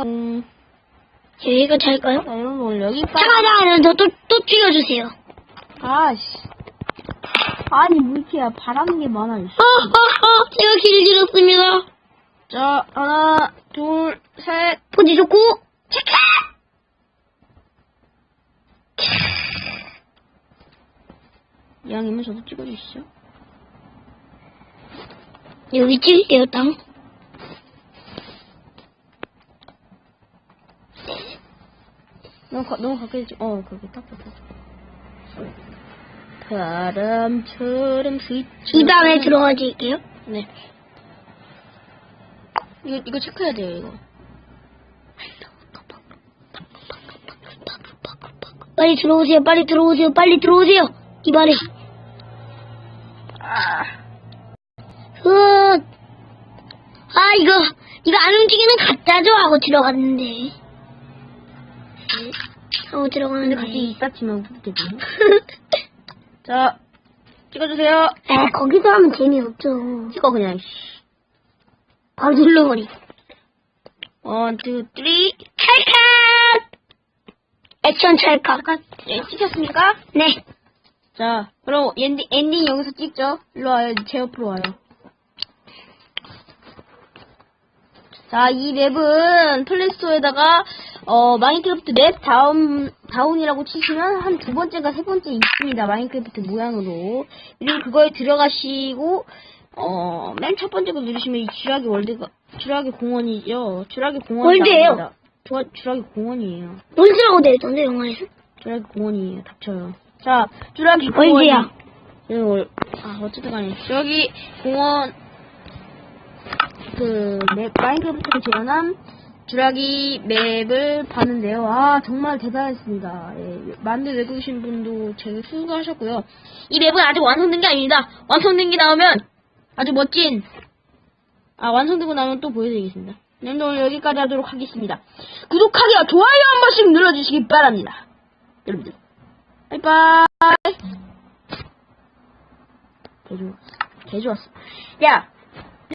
음, 여기가 잘까요? 자, 여러분 오늘 여기까지. 잠깐만, 잠깐만, 저또 또 찍어주세요. 아씨. 아니, 뭐 이렇게 바라는 게 많아, 이씨. 어, 어, 어, 제가 길을 잃었습니다. 자, 하나, 둘, 셋. 포지 좋고, 체크! 이왕이면 저도 찍어주시죠. 여기 찍을게요, 땅. 너무, 가, 너무 가까이 찍, 어, 그렇게 딱 잡아. 바람처럼 스위치. 이 방에 들어가질게요. 네. 이거, 이거 체크해야 돼요, 이거. 빨리 들어오세요, 빨리 들어오세요, 빨리 들어오세요. 이 방에. 아. 굿. 아, 이거, 이거 안 움직이는 가짜죠? 하고 들어갔는데. 근데 들어가는데. 갑자기 이따 치면 되지. 자, 찍어주세요. 에, 거기서 하면 재미없죠. 찍어, 그냥, 씨. 바로 눌러버리. 원, 투, 쓰리. 찰칵! 액션 찰칵. 네, 찍혔습니까? 네. 자, 그럼 엔딩, 엔딩 여기서 찍죠. 일로 와요. 제 옆으로 와요. 자, 이 맵은 플레이스토어에다가 어, 마인크래프트 맵 다운, 다운이라고 치시면 한 두 번째가 세 번째 있습니다. 마인크래프트 모양으로. 그리고 그거에 들어가시고, 어, 맨 첫 번째 거 누르시면 이 쥐라기 월드가, 쥐라기 공원이죠. 쥐라기 공원. 월드예요. 쥐라기 공원이에요. 몬스라고 되어있던데, 영화에서? 쥐라기 공원이에요. 닥쳐요. 자, 쥐라기 공원. 월드야. 이거 아 어쨌든 간에 여기 공원 그 맵, 마인크래프트를 재현한 쥐라기 맵을 봤는데요. 아 정말 대단했습니다. 예, 만들 외국이신 분도 제일 수고하셨고요. 이 맵은 아직 완성된 게 아닙니다. 완성된 게 나오면 아주 멋진 아 완성되고 나면 또 보여드리겠습니다. 네, 오늘 여기까지 하도록 하겠습니다. 구독하기와 좋아요 한 번씩 눌러주시기 바랍니다. 여러분들 바이바이 개 좋았어. 개 좋았어. 야,